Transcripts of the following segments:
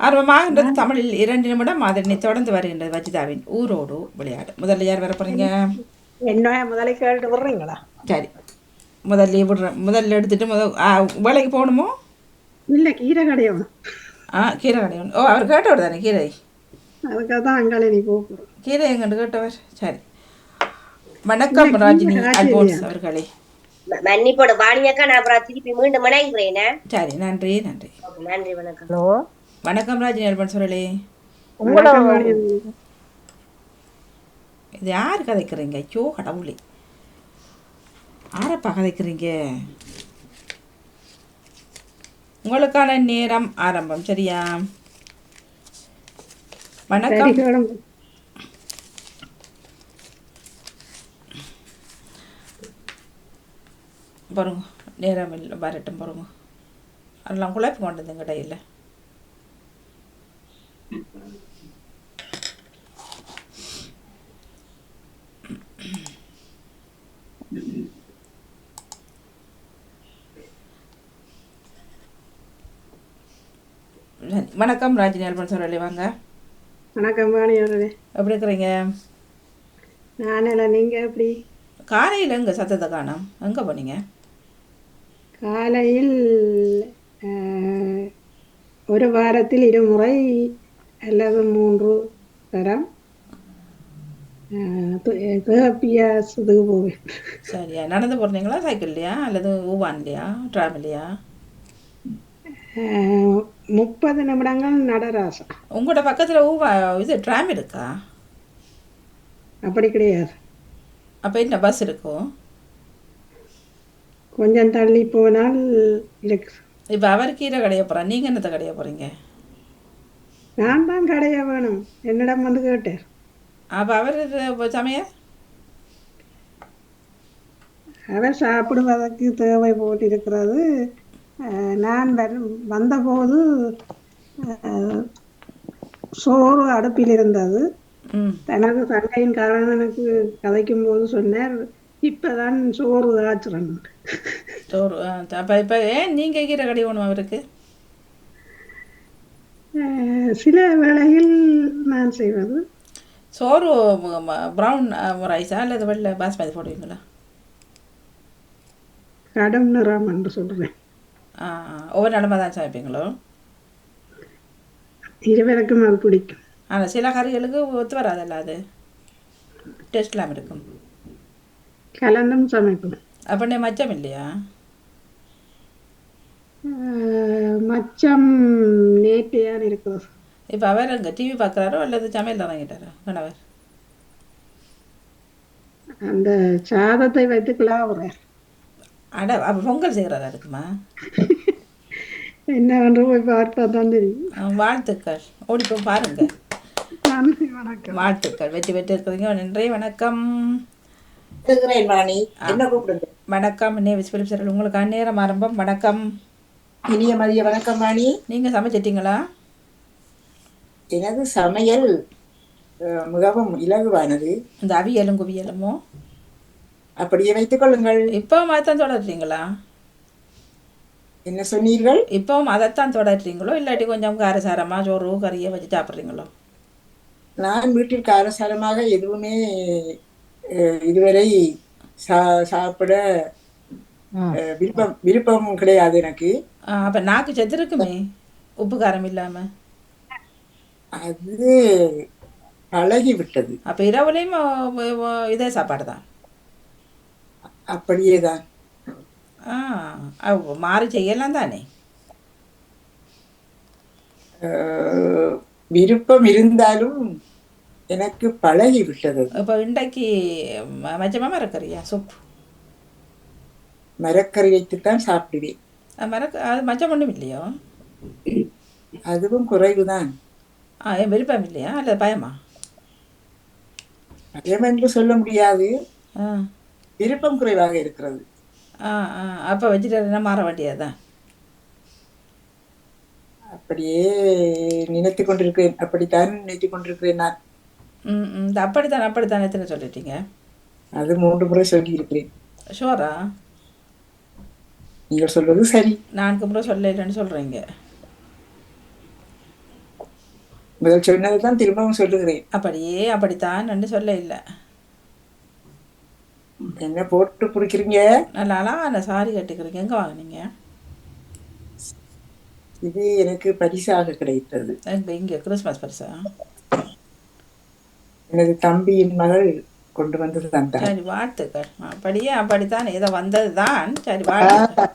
ஆர்வமாகின்றது தமிழில் இரண்டு நிமிடம் அதனை தொடர்ந்து வருகின்றது வஜிதாவின் ஊரோடு விளையாடு முதல்ல யார் வர போறீங்க? என்ன முதல்ல கேட்டு விடுறீங்களா சரி. முதல்ல விடுறேன் முதல்ல எடுத்துட்டு முதல் ஆ, வேலைக்கு போகணுமோ? இல்லை கீரை கடையணும் ஆ கீரை கடையணும் ஓ அவர் கேட்டவர் தானே கீரை? அதுக்காக தான் அங்காளி நீ போகிறோம் கீரை எங்கன்னு கேட்டவர்? சரி. வணக்கம் ராஜினி அல்போன்ஸ் அவர்களே. மன்னிப்போட வாணியக்கா நான் அப்புறம் திருப்பி மீண்டும் இணைகிறேனே. சரி நன்றி நன்றி. நன்றி வணக்கம். ஹலோ. வணக்கம் ராஜினி அவர்களே உங்களோட இது யார் கதைக்கிறீங்க? ஐயோ கடவுளே. யாரப்பா கதைக்கிறீங்க? உங்களுக்கான நேரம் ஆரம்பம். சரியா? வணக்கம். பாருங்க நேரம் இல்லை வரட்டும் பாருங்க. அதெல்லாம் குழப்பி கொண்டது இடையில சரி. வணக்கம் ராஜினி அல்பன் சொல்லி வாங்க. வணக்கம் வாணியவர்களே எப்படி இருக்கிறீங்க? நானே நீங்கள் எப்படி? காலையில் எங்கே சத்தத்தை காணோம்? எங்கே போனீங்க? காலையில் ஒரு வாரத்தில் இருமுறை அல்லது மூன்று தரம் தேப்பியாசத்துக்கு போவேன் சரியா நடந்து போகிறீங்களா சைக்கிள்லையா அல்லது ஊவான்லையா ட்ராவல்லையா முப்பது நிமிடங்கள் நடராசம் உங்களோட பக்கத்தில் ஊவா இது ட்ராம் இருக்கா அப்படி கிடையாது அப்போ என்ன பஸ் இருக்கும் கொஞ்சம் தள்ளி போனால் இருக்கு இப்போ அவர் கீரை கடைய போகிறான் நீங்கள் என்னத்தை கடைய போகிறீங்க நான் தான் கடைய வேணும். என்னிடம் வந்து கேட்டார் அப்போ அவர் சமய அவர் சாப்பிடுவதற்கு தேவை போட்டிருக்கிறது. நான் வந்தபோது சோறு அடுப்பில் இருந்தது. தனது தங்கையின் காரணனுக்கு கதைக்கும் போது சொன்னார் இப்பதான் சோறு காய்ச்சுறேன் சோறு அப்போ இப்போ ஏன் நீங்கள் கீரை கடை வேணும் அவருக்கு? சில வேளையில் நான் செய்வது. சோறு ப்ரௌன் ரைஸா அல்லது வெள்ளை பாஸ்மதி போடுவீங்களா? கடும் நிறம் என்று சொல்றேன். ஆ ஒவ்வொரு நிலமை தான் சமைப்பீங்களோ? இருவருக்கும் அது பிடிக்கும். ஆனால் சில கறிகளுக்கு ஒத்து வராதல்ல அது. டேஸ்ட் இல்லாமல் இருக்கும். கலந்தும் சமைப்போம். அப்படின்னே மச்சம் இல்லையா? மச்சம் நேர்த்தியாக இருக்கிறது. இப்போ அவர் அங்கே டிவி பார்க்குறாரோ அல்லது சமையல் இறங்கிட்டாரா கணவர் அந்த சாதத்தை வைத்து கிளாவுறார் அட அப்போ பொங்கல் செய்கிறதா இருக்குமா என்னவென்று போய் பார்த்தா தான் தெரியும் வாழ்த்துக்கள் ஓடி போய் பாருங்க வாழ்த்துக்கள் வெற்றி பெற்று இருக்கிறீங்க நன்றி வணக்கம் இருக்கிறேன் வாணி என்ன கூப்பிடுங்க வணக்கம் உங்களுக்கு அந்நேரம் ஆரம்பம் வணக்கம் இனிய மதிய வணக்கம் வாணி நீங்கள் சமைச்சிட்டிங்களா எனது சமையல் மிகவும் இலகுவானது. இந்த அவியலும் குவியலுமோ? அப்படியே வைத்துக் கொள்ளுங்கள். இப்போவும் அதைத்தான் தொடர்றீங்களா? என்ன சொன்னீர்கள்? இப்போவும் அதைத்தான் தொடர்றீங்களோ? இல்லாட்டி கொஞ்சம் காரசாரமாக சோறு கறியை வச்சு சாப்பிட்றீங்களோ? நான் வீட்டில் காரசாரமாக எதுவுமே இதுவரை சா சாப்பிட விருப்பம் விருப்பம் கிடையாது எனக்கு. அப்போ நாக்கு செத்துருக்குமே உப்பு காரம் இல்லாமல் அது பழகி விட்டது அப்போ இரவுலேயும் இதே சாப்பாடு தான் அப்படியே தான் மாறி செய்யலாம் தானே? விருப்பம் இருந்தாலும் எனக்கு பழகி விட்டது இப்போ இன்றைக்கு ம- மச்சமா மரக்கறியா சூப் மரக்கறி வைத்துத்தான் சாப்பிடுவேன். அது மரக்க அது மச்சம் ஒன்றும் இல்லையோ? அதுவும் குறைவுதான். ஆ என் விருப்பம் இல்லையா? அல்லது பயமா? பயம் என்று சொல்ல முடியாது. விருப்பம் குறைவாக இருக்கிறது. ஆ ஆ. அப்போ வெஜிடேரியனாக மாற வேண்டியதுதான். அப்படியே நினைத்து கொண்டிருக்கிறேன். அப்படித்தான் நினைத்து கொண்டிருக்கிறேன் நான். ம் ம். அப்படித்தான் அப்படித்தான் எத்தனை சொல்லிட்டீங்க? அது மூன்று முறை சொல்லி இருக்கிறேன் ஷோரா? நீங்கள் சொல்வது சரி. நான்கு முறை சொல்ல இல்லைன்னு சொல்கிறீங்க முதல் சொன்னதை தான் திரும்பவும் சொல்லுகிறேன். அப்படியே அப்படித்தான் என்று சொல்ல இல்லை. என்ன போட்டு பிடிக்கிறீங்க நல்லா அழகான சாரி கட்டிக்கிறீங்க எங்கே வாங்குனீங்க? இது எனக்கு பரிசாக கிடைத்தது. இங்கே கிறிஸ்மஸ் பரிசா? எனது தம்பியின் மகள் கொண்டு வந்து தந்தார். சரி வாழ்த்துக்கள். அப்படியே அப்படித்தான் ஏதோ வந்தது தான் சரி வாழ்த்துக்கள்.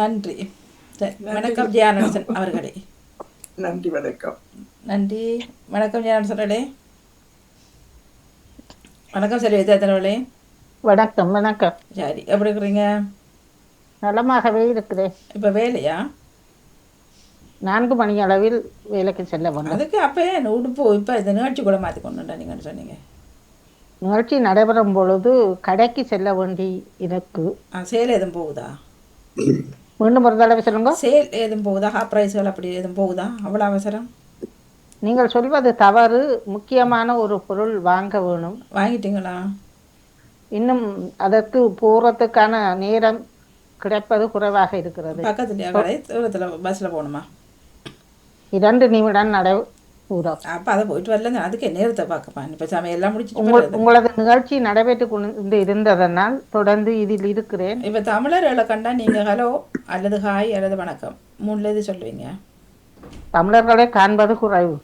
நன்றி. வணக்கம் ஜெயானந்தன் அவர்களே. நன்றி வணக்கம். நன்றி. வணக்கம் ஜெயானந்தன் அவர்களே. வணக்கம் சரி வித்யார்த்தனவர்களே வணக்கம் வணக்கம். சரி எப்படி இருக்கிறீங்க? நலமாகவே இருக்கிறேன். இப்போ வேலையா? நான்கு மணி அளவில் வேலைக்கு செல்ல வேண்டும் அதுக்கு அப்போ உடுப்பு இப்போ இந்த நிகழ்ச்சி கூட மாற்றி கொண்டுட்டா நீங்கள் சொன்னீங்க? நிகழ்ச்சி நடைபெறும் பொழுது கடைக்கு செல்ல வேண்டி ஆ சேல் எதுவும் போகுதா? மீண்டும் ஒரு தடவை சொல்லுங்க. சேல் எதுவும் போகுதா? ப்ரைஸ்கள் அப்படி எதுவும் போகுதா? அவ்வளோ அவசரம்? நீங்கள் சொல்வது தவறு முக்கியமான ஒரு பொருள் வாங்க வேணும். வாங்கிட்டீங்களா? இன்னும் அதற்கு போகிறதுக்கான நேரம் கிடைப்பது குறைவாக இருக்கிறது. பக்கத்துலையா? கடை? தூரத்தில் பஸ்ஸில் போகணுமா? இரண்டு நிமிடம் நடை தூரம் அப்போ அதை போயிட்டு வரல அதுக்கு நேரத்தை பார்க்கப்பா இப்போ சமையல்லாம் முடிச்சுட்டு உங்களது நிகழ்ச்சி நடைபெற்று கொண்டு இருந்ததனால் தொடர்ந்து இதில் இருக்கிறேன் இப்போ தமிழர்களை கண்டா நீங்கள் ஹலோ அல்லது ஹாய் அல்லது வணக்கம் மூணுல எது சொல்லுவீங்க தமிழர்களை காண்பது குறைவு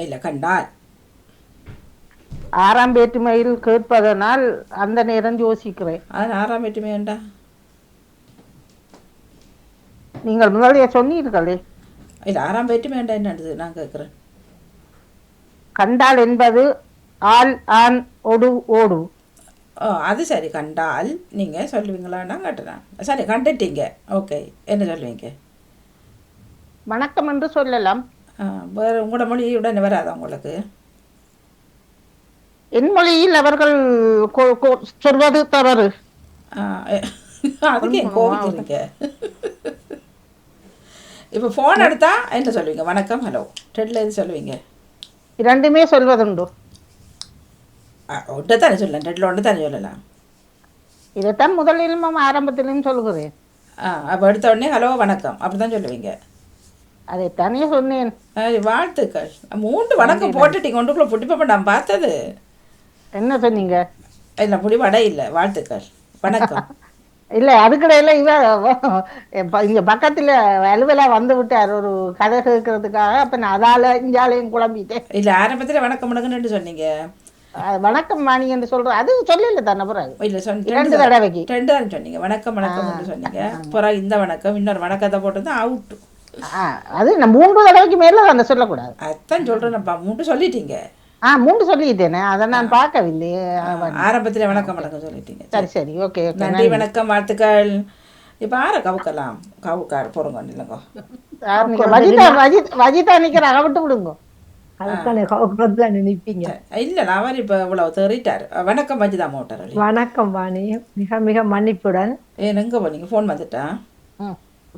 இல்லை கண்டால் ஆறாம் வேற்றுமையில் கேட்பதனால் அந்த நேரம் யோசிக்கிறேன் அது ஆறாம் எட்டுமே வேண்டா நீங்கள் முதலிய சொன்னீர்களே இல்லை ஆறாம் வேற்றுமை வேண்டாம் என்னது நான் கேட்குறேன் கண்டால் என்பது ஆள் ஆண் ஒடு ஓடு. ஓ அது சரி. கண்டால் நீங்கள் சொல்லுவீங்களான்னா கேட்டுறேன் சரி கண்டுட்டீங்க. ஓகே. என்ன சொல்லுவீங்க? வணக்கம் என்று சொல்லலாம். வேறு உங்களோட மொழி உடனே வராதா உங்களுக்கு? என் மொழியில் அவர்கள் சொல்வது தவறு. அதுக்கு கோவிக்கிறீங்க? இப்போ ஃபோன் எடுத்தா என்ன சொல்லுவீங்க? வணக்கம் ஹலோ ரெட்டில் எது சொல்லுவீங்க? இரண்டுமே சொல்வதுண்டு. ஒன்று தானே சொல்லலாம். ரெட்டில் ஒன்று தானே சொல்லலாம். இதைத்தான் முதலிலும் ஆரம்பத்திலும் சொல்கிறேன் ஆ அப்போ எடுத்த உடனே ஹலோ வணக்கம். அப்படி தான் சொல்லுவீங்க. அதைத்தானே சொன்னேன். வாழ்த்துக்கள். மூன்று வணக்கம் போட்டுட்டீங்க ஒன்றுக்குள்ளே புட்டிப்ப நான் பார்த்தது. என்ன சொன்னீங்க? இல்லை புடி வடை இல்லை. வாழ்த்துக்கள். வணக்கம். இல்லை அதுக்கிடையில இவ இப்ப இங்க பக்கத்துல அலுவலா வந்து விட்டார். ஒரு கதை கேட்கறதுக்காக அப்ப நான் அதால இஞ்சாலையும் குழம்பிட்டேன். இல்லை ஆரம்பத்தில் வணக்கம் வணக்கம்னு சொன்னீங்க. வணக்கம் மாணி என்று சொல்றோம் அது சொல்லல தானே பிறகு. இல்லை இரண்டு தடவைக்கு ரெண்டு தான் சொன்னீங்க. வணக்கம் வணக்கம்னு சொன்னீங்க. பிறகு இந்த வணக்கம் இன்னொரு வணக்கத்தை போட்டு தான் அவுட்டு ஆ, அது நான் மூன்று தடவைக்கு மேல அந்த சொல்லக்கூடாது. அதான் சொல்கிறேன்ப்பா மூன்று சொல்லிட்டீங்க. ஆ மூன்று சொல்லிட்டேனே. அதை நான் பார்க்கவில்லையே ஆரம்பத்தில் வணக்கம் வணக்கம் சொல்லிட்டீங்க. சரி சரி ஓகே ஓகே. நன்றி வணக்கம் வாழ்த்துக்கள். இப்போ ஆரை கவுக்கலாம். கவுக்கார் போடுங்க இல்லைங்க வஜிதா வஜித் வஜிதா நிக்கிறாங்க விட்டு விடுங்க. இல்லை அவர் இப்போ இவ்வளவு தேறிட்டார். வணக்கம் வஜிதா மோட்டார் வணக்கம் வாணி. மிக மிக மன்னிப்புடன். ஏன் எங்கே போனீங்க ஃபோன் வந்துட்டா.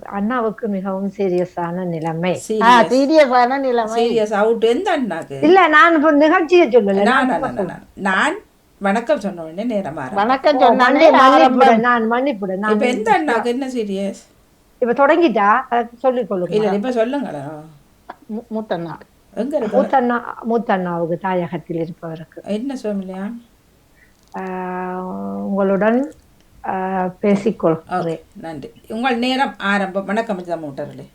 அண்ணாவுக்கு மிகவும் சீரியஸான நிலைமை. ஆ சீரியஸ் சீரியஸான நிலைமை. சீரியஸ் அவுட் எந்த அண்ணாக்கு? இல்ல நான் இப்ப நிகழ்ச்சியை சொல்லல. நான் வணக்கம் சொன்ன உடனே நேரம் வணக்கம் மன்னிப்புடன் நான் மன்னிப்புடன் நான் இப்போ எந்த அண்ணாக்கு? என்ன சீரியஸ் இப்ப தொடங்கிட்டா? அதை சொல்லிக் கொள்ளுங்க இல்லை இப்போ சொல்லுங்களேன் மூத்தண்ணா. எங்கே இருக்கு மூத்தண்ணா மூத்தண்ணாவுக்கு தாயகத்தில் இருப்பவருக்கு. என்ன சுவாமிலையா ஆஹ், உங்களுடன் பேசிக்கொள்கிறேன் நன்றி. உங்கள் நேரம் ஆரம்பம். வணக்கம் மோட்டார்களே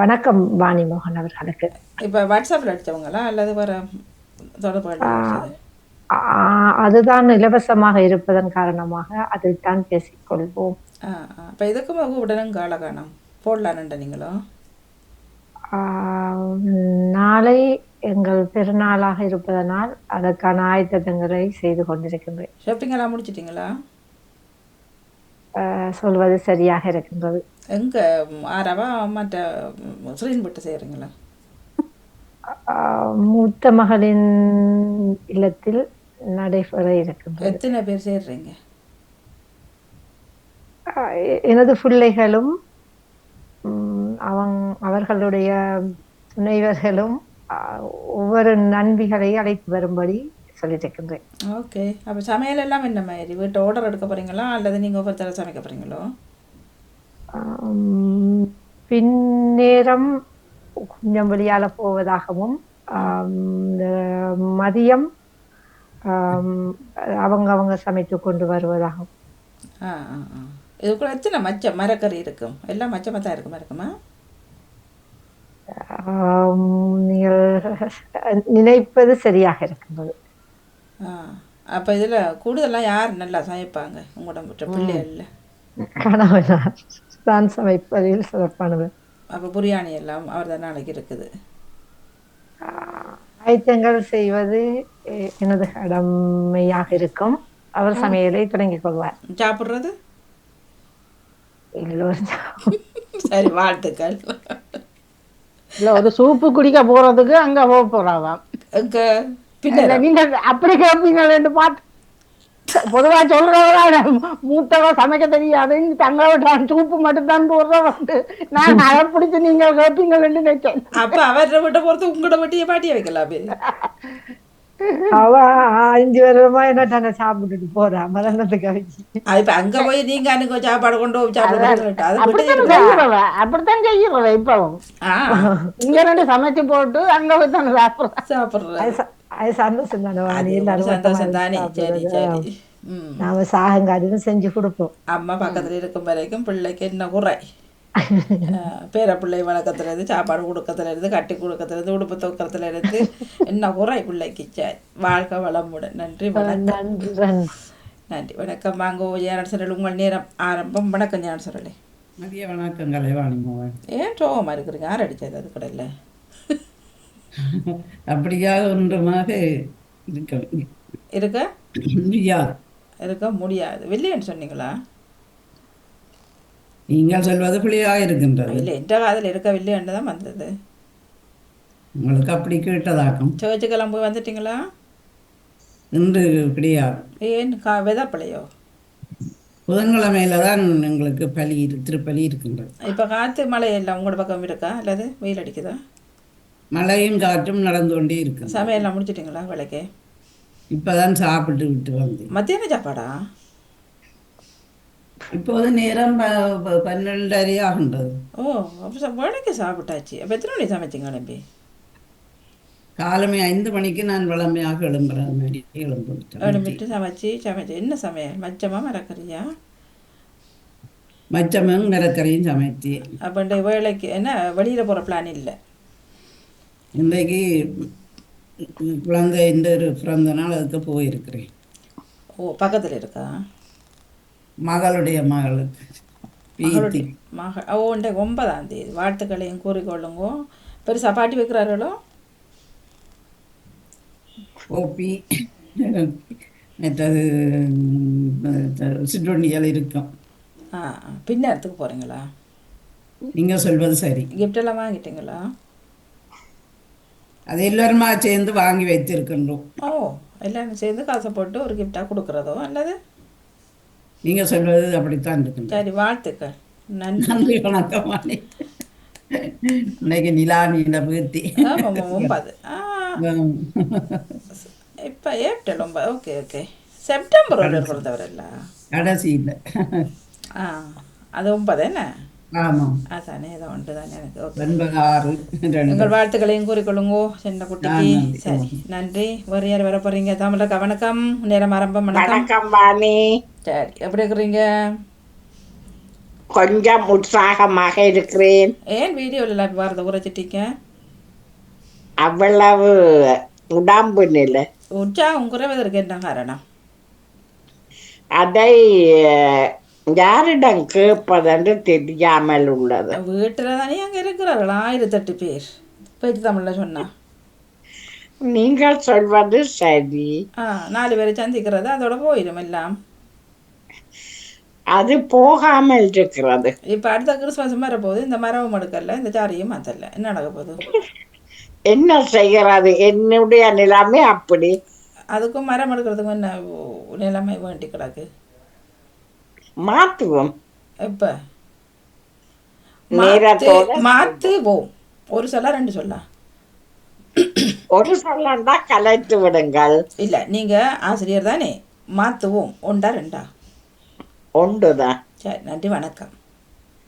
வணக்கம் வாணி மோகன் அவர்களுக்கு இப்போ வாட்ஸ்அப்பில் அடித்தவங்களா அல்லது வேறு தொடர்பு அதுதான் இலவசமாக இருப்பதன் காரணமாக அதைத்தான் பேசிக்கொள்வோம். இப்போ இதுக்கும் கூப்பிடணும் கால காணும் போடலான்ட்ட நீங்களோ? நாளை எங்கள் பெருநாளாக இருப்பதனால் அதற்கான ஆயத்தங்களை செய்து கொண்டிருக்கின்றேன். ஷாப்பிங் எல்லாம் முடிச்சிட்டிங்களா? சொல்வது சரியாக இருக்கின்றது. எங்கே ஆறாவா மற்ற ஸ்ரீன்பட்டு செய்கிறீங்களா மூத்த மகளின் இல்லத்தில் நடைபெற இருக்கின்றது. எத்தனை பேர் சேர்றீங்க? எனது பிள்ளைகளும் அவங் அவர்களுடைய துணைவர்களும் ஒவ்வொரு நண்பிகளை அழைத்து வரும்படி சொல்லியிருக்கின்றேன் ஓகே. அப்போ சமையல் எல்லாம் என்ன மாதிரி? வீட்டு ஆர்டர் எடுக்க போகிறீங்களா அல்லது நீங்கள் ஒவ்வொருத்தர சமைக்க போகிறீங்களோ பின்னேரம் கொஞ்சம் வெளியால போவதாகவும் மதியம் அவங்க அவங்க சமைத்து கொண்டு வருவதாகவும். இதுக்குள்ள எத்தனை மச்சம் மரக்கறி இருக்கும்? எல்லாம் மச்சமாக தான் இருக்குமா இருக்குமா? நீங்கள் நினைப்பது சரியாக இருக்கின்றது அப்போ இதில் கூடுதலாக யார் நல்லா சமைப்பாங்க? உங்களோட பிள்ளைகளில். கணவனார் தான் சமைப்பதில் சிறப்பானவர் அப்போ பிரியாணி எல்லாம் அவர் தான் நாளைக்கு இருக்குது. ஆயத்தங்கள் செய்வது எனது கடமையாக இருக்கும். அவர் சமையலை தொடங்கிக் கொள்வார். சாப்பிட்றது? சரி வாழ்த்துக்கள். இல்ல ஒரு சூப்பு குடிக்க போறதுக்கு அங்க போக எங்க? பின்னர்? நீங்க அப்படி கேட்பீங்களேன்னு பார்த்து பொதுவா சொல்றவரா மூத்தவ சமைக்க தெரியாது. தங்களோட சூப்பு மட்டும் தான் போடுற வந்து நான் அதை பிடிச்சு நீங்க கேட்பீங்களேன்னு நினைச்சேன் அப்போ அவரை விட்ட பொறுத்து உங்களோட வட்டியை பாட்டிய வைக்கலாமே. அவ அஞ்சு வருடமா என்ன தானே சாப்பிட்டுட்டு போறா மரணத்துக்கு அது அங்கே போய் நீங்கள் அன்னைக்கு சாப்பாடு கொண்டு அப்படித்தான் செய்யறவ இப்பவும். இங்க ரெண்டு சமைச்சு போட்டு அங்க போய் தானே சாப்பிடுறேன் அது சந்தோஷம் தானே. சந்தோஷம் தானே சரி. சரி. நாம சாகங்காட்டிலும் செஞ்சு கொடுப்போம். அம்மா பக்கத்துல இருக்கும் வரைக்கும் பிள்ளைக்கு என்ன குறை? பேர பிள்ளை வளர்க்கத்துல இருந்து சாப்பாடு கொடுக்கறதுல இருந்து கட்டி கொடுக்கறதுல இருந்து உடுப்பு துவக்கிறதுல இருந்து என்ன குறை பிள்ளைக்கு? சரி வாழ்க்கை வளமுடன். நன்றி வணக்கம். நன்றி வணக்கம். வாங்க ஞான சரல் உங்கள் நேரம் ஆரம்பம். வணக்கம் ஞான சரலே மதிய வணக்கம் கலைவாணி மோகன் ஏன் சோகமாக இருக்கிறீங்க? யார் அடிச்சது? அது கடையில் அப்படியாக ஒன்றுமாக இருக்க இருக்க? முடியாது. இருக்க முடியாது. வில்லியன்னு சொன்னீங்களா? நீங்கள் சொல்வது பிள்ளையாக இருக்கின்றது. இல்லை என்ற காதில் இருக்க வில்லியன்னு தான் வந்தது. உங்களுக்கு அப்படி கேட்டதாக்கும் சர்ச்சுக்கெல்லாம் போய் வந்துட்டீங்களா? இன்று கிடையாது. ஏன்? கா வெதப்பிள்ளையோ புதன்கிழமையில தான் எங்களுக்கு பலி இரு- திருப்பலி இருக்கின்றது. இப்போ காற்று மழை எல்லாம் உங்களோட பக்கம் இருக்கா? அல்லது வெயில் அடிக்குதா? மழையும் காற்றும் நடந்து கொண்டே இருக்கு சமையல்லாம் முடிச்சிட்டிங்களா வேலைக்கு? இப்பதான் சாப்பிட்டு விட்டு வந்தேன். மத்தியான சாப்பாடா? இப்போது நேரம் பன்னெண்டரை ஆகின்றது. ஓ அப்போ வேலைக்கு சாப்பிட்டாச்சு. அப்போ எத்தனை மணி சமைச்சிங்க கிளம்பி? காலமே ஐந்து மணிக்கு நான் வளமையாக எழும்புற மாதிரி எழும்பிட்டேன் எழும்பிட்டு சமைச்சு சமைச்சு. என்ன சமையல்? மச்சமா மரக்கறியா? மச்சமும் மிரக்கரையும் சமைத்தேன். அப்போ வேலைக்கு என்ன வெளியில் போகிற பிளான் இல்லை? இன்றைக்கு குழந்தை இந்த ஒரு பிறந்த நாள் அதுக்கு போயிருக்கிறேன். ஓ பக்கத்தில் இருக்கா? மகளுடைய மகளுக்கு பீத்தி. மகளுடைய மக ஓ இன்றைக்கு ஒன்பதாம் தேதி. வாழ்த்துக்களையும் கூறிக்கொள்ளுங்கோ. பெருசா பாட்டி வைக்கிறார்களோ? ஓப்பி மற்றது ம், சிற்றுண்டிகள் இருக்கும். ஆ ஆ. பின்னத்துக்கு போகிறீங்களா நீங்கள் சொல்வது சரி. எல்லாம் வாங்கிட்டீங்களா? அது எல்லாருமா சேர்ந்து வாங்கி வைத்திருக்கின்றோம் ஓ எல்லாரும் சேர்ந்து காசை போட்டு ஒரு கிஃப்டாக கொடுக்குறதோ அல்லது? நீங்கள் சொல்வது அப்படித்தான் இருக்கின்றது சரி வாழ்த்துக்கள். நன்றி. நன்றி வணக்கம். இன்னைக்கு நிலா நீண்ட பீர்த்தி ஒன்பது. இப்போ ஏப்ரல் ஒன்பது ஓகே ஓகே. செப்டம்பர் ஒரு பிறந்தவரல்ல? கடைசியில். ஆ அது ஒன்பது என்ன? ஆமாம் அதானே ஏதோ ஒன்று தானே எனக்கு உங்கள் வாழ்த்துக்களையும் கூறிக்கொள்ளுங்கோ சின்ன குட்டிக்கு. சரி நன்றி. ஒரு யார் வர போறீங்க தமிழக்கா வணக்கம். நேரம் ஆரம்பம் வணக்கம். வணக்கம் வாணி. சரி எப்படி இருக்கிறீங்க? கொஞ்சம் உற்சாகமாக இருக்கிறேன். ஏன் வீடியோவில் எல்லாம் வரத உரைச்சிட்டீங்க அவ்வளவு உடம்பு நிலை. உற்சாகம் குறைவதற்கு என்ன காரணம்? அதை யாரிடம் கேட்பதென்று தெரியாமல் உள்ளது. வீட்டில் தானே அங்கே இருக்கிறார்கள்? ஆயிரத்தெட்டு பேர். பேச்சு தமிழில் சொன்னா. நீங்கள் சொல்வது சரி. நாலு பேரை சந்திக்கிறது அதோட போயிடும் எல்லாம். அது போகாமல் இருக்கிறது. இப்போ அடுத்த கிறிஸ்மஸ் வரப்போகுது. இந்த மரமும் எடுக்கல இந்த சாரியும் மாற்றல என்ன நடக்க போகுது? என்ன செய்கிறது? என்னுடைய நிலைமை அப்படி. அதுக்கும் மரம் எடுக்கிறதுக்கும் என்ன நிலைமை வேண்டி கிடக்கு? மாற்றுவோம் எப்போ? மாற்றுவோம் ஒரு சொல்ல ரெண்டு சொல்லா? ஒரு சொல்லண்டா கலைத்து விடுங்கள். இல்லை நீங்கள் ஆசிரியர் தானே? மாற்றுவோம் ஒண்டா ரெண்டா? ஒன்றுதான் சரி நன்றி வணக்கம்.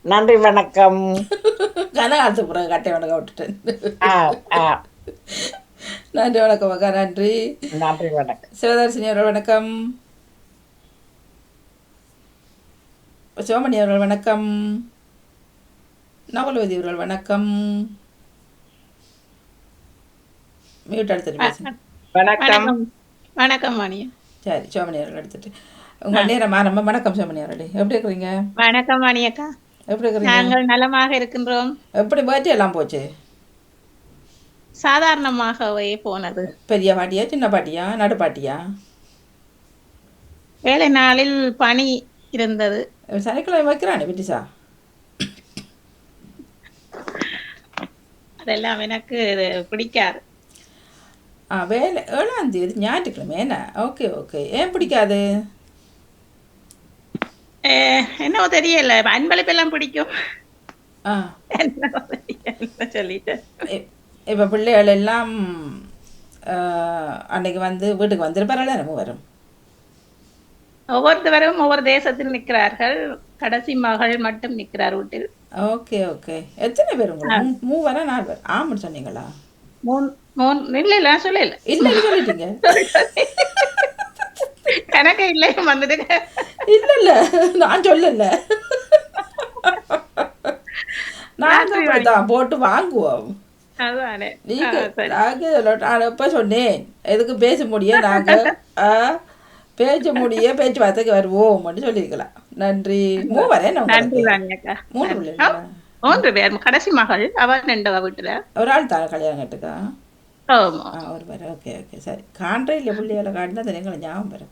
நன்றி வணக்கம். கனகாலத்துக்கு பிறகு கட்டை வணக்கம் விட்டுட்டேன். நன்றி வணக்கம் அக்கா நன்றி. நன்றி வணக்கம். சிவதர்சினி அவர்கள் வணக்கம். சிவமணி அவர்கள் வணக்கம். நவலவதி அவர்கள் வணக்கம் மியூட் எடுத்துட்டு பேசுங்க. வணக்கம். வணக்கம். மணி. சரி சிவமணி அவர்கள் எடுத்துட்டு. உங்கள் நேரமா நம்ம வணக்கம் சிவமணி அவர்களே எப்படி இருக்கிறீங்க? வணக்கம் மணி அக்கா எப்படி இருக்கிறீங்க? நாங்கள் நலமாக இருக்கின்றோம். எப்படி பர்த்டே எல்லாம் போச்சு? சாதாரணமாகவே போனது. பெரிய பாட்டியா சின்ன பாட்டியா நடு பாட்டியா வேலை நாளில் பணி இருந்தது. சனிக்கிழமை வைக்கிறானே பிட்டிசா அதெல்லாம் எனக்கு பிடிக்காது. ஆ வேலை ஏழாம் தேதி ஞாயிற்றுக்கிழமை என்ன? Okay okay. ஏன் பிடிக்காது? என்னவோ தெரியல. அன்பளிப்பெல்லாம் பிடிக்கும். சொல்லிட்டேன் இப்போ பிள்ளைகள் எல்லாம் அன்னைக்கு வந்து வீட்டுக்கு வந்திருப்பார்கள் நம்ம வரும். ஒவ்வொருத்தவரும் ஒவ்வொரு தேசத்தில் நிற்கிறார்கள். கடைசி மகள் மட்டும் நிற்கிறார் வீட்டில். Okay okay. எத்தனை பேர் உங்களுக்கு மூவரா நாலு பேர்? ஆமாம் சொன்னீங்களா? மூணு மூணு. இல்லை இல்லை நான் சொல்லல. இல்லைன்னு சொல்லிட்டீங்க. கணக்கு இல்லை வந்துடுங்க இல்ல இல்ல. நான் சொல்லல. அப்படித்தான் போட்டு வாங்குவோம். நீங்க. நாங்க நான் எப்ப சொன்னேன்? எதுக்கு பேச முடிய நாங்க. ஆ, பேச முடிய பேச்சுவார்த்தைக்கு வருவோம் சொல்லியிருக்கலாம். நன்றி. மூவரே நன்றி மூணு பிள்ளைங்களா மூன்று பேர். கடைசி மகள். அவன் ரெண்டவ வீட்டுல. ஒரு ஆள் தானே கல்யாணம் கட்டுக்கா ஆமா. ஒரு பேர். Okay okay. சரி. காண்றே இல்லை பிள்ளைகளை காட்டினா எங்களை ஞாபகம் வரும்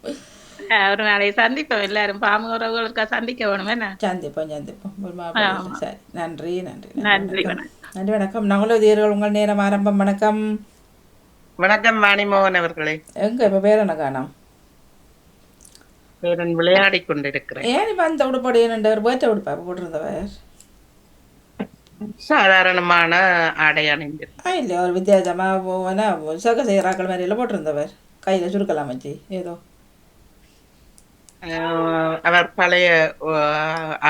ஒரு நாளை சந்திப்போம் எல்லாரும். பாம்பு உறவுகளுக்கா சந்திக்க வேணும் என்ன? சந்திப்போம் சந்திப்போம். சரி. நன்றி நன்றி நன்றி, வணக்கம். நன்றி வணக்கம். நகுலதீர்கள் உங்கள் நேரம் ஆரம்பம். வணக்கம். வணக்கம் வாணிமோகன் அவர்களே. எங்க? இப்ப பேர் என்ன காணோம்? நான் விளையாடி கொண்டிருக்கிறேன் ஏன் இப்ப அந்த உடுப்படி பேர்ட்ட உடுப்பா போட்டிருந்தவர். சாதாரணமான ஆடை அணிந்து ஆ இல்லை ஒரு வித்தியாசமா போனா சக செய்கிறாக்கள் மாதிரியில் போட்டிருந்தவர். கையில சுருக்கலாம் வச்சு ஏதோ. அவர் பழைய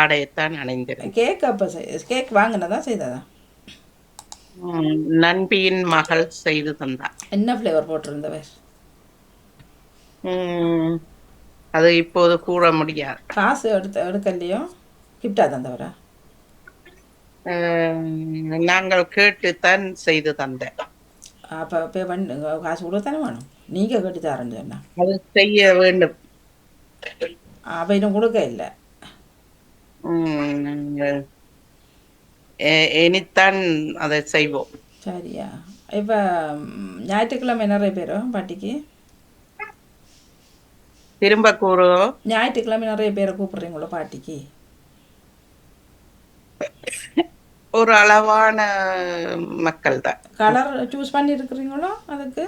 ஆடையைத்தான் அணிந்திருந்தார் கேக் அப்போ கேக் வாங்கினதா செய்ததா? நண்பியின் மகள் செய்து தந்தார். என்ன ஃப்ளேவர் போட்டிருந்தவர்? அது இப்போது கூற முடியாது. காசு எடுத்து எடுக்கலையோ? கிஃப்டாக தந்தவரா நாங்கள் கேட்டுத்தான் செய்து தந்தேன். அப்போ பே பண்ணு காசு கொடுத்தானே வேணும்? நீங்கள் கட்டி தரேன்னு சொன்னா. அது செய்ய வேண்டும். அப்போ இன்னும் கொடுக்க இல்லை. இனித்தான் அதை செய்வோம். சரியா. இப்போ ஞாயிற்றுக்கிழமை நிறைய பேரோ பாட்டிக்கு? திரும்ப கூறுவோம் ஞாயிற்றுக்கிழமை நிறைய பேரை கூப்பிடுறீங்களோ பாட்டிக்கு? ஒரு அளவான மக்கள் தான். கலர் சூஸ் பண்ணி இருக்கிறீங்களோ அதுக்கு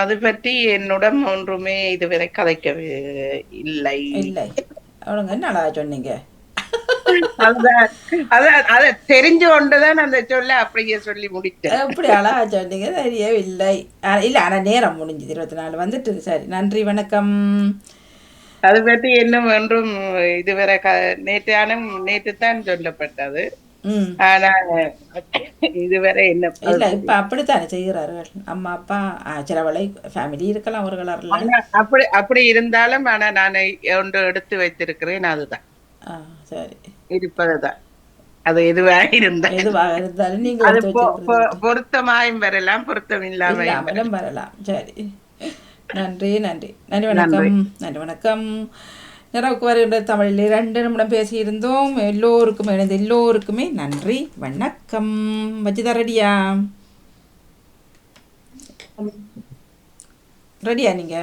அது பற்றி என்னுடன் ஒன்றுமே இதுவரை கதைக்கவே இல்லை. இல்லை. அவனுங்க என்ன அழகா சொன்னீங்க? அதான் தெரிஞ்சு கொண்டுதான் அந்த சொல்ல அப்படியே சொல்லி முடித்தேன். எப்படி அழகா சொன்னீங்க தெரியவில்லை. இல்லை ஆனால் நேரம் முடிஞ்சது இருபத்தி நாலு வந்துட்டு சரி நன்றி வணக்கம். அது பற்றி இன்னும் ஒன்றும் இதுவரை க நேற்றானும் நேற்று தான் சொல்லப்பட்டது. ஆனா இதுவரை என்ன இல்லை இப்போ அப்படித்தானே செய்கிறார்கள். அம்மா அப்பா சிலவளை ஃபேமிலி இருக்கலாம் ஆனா அப்படி அப்படி இருந்தாலும் ஆனா நான் ஒன்று எடுத்து வைத்திருக்கிறேன் அதுதான். சரி. இருப்பதுதான். அது எதுவாக இருந்தா எதுவாக இருந்தாலும் நீங்கள் அது பொருத்தமாயும் வரலாம் பொருத்தம் இல்லாம இல்லாமலும் வரலாம். சரி. நன்றி நன்றி. நன்றி வணக்கம். நன்றி. வணக்கம். நிறவுக்கு வருகின்ற தமிழில் இரண்டு நிமிடம் பேசியிருந்தோம். எல்லோருக்கும் இணைந்த எல்லோருக்குமே நன்றி வணக்கம். வச்சுதா ரெடியா? ரெடியா நீங்க?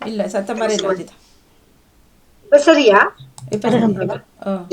இல்ல சத்தம் மாதிரி இல்லை வச்சுதா சரியா இப்போ ஓ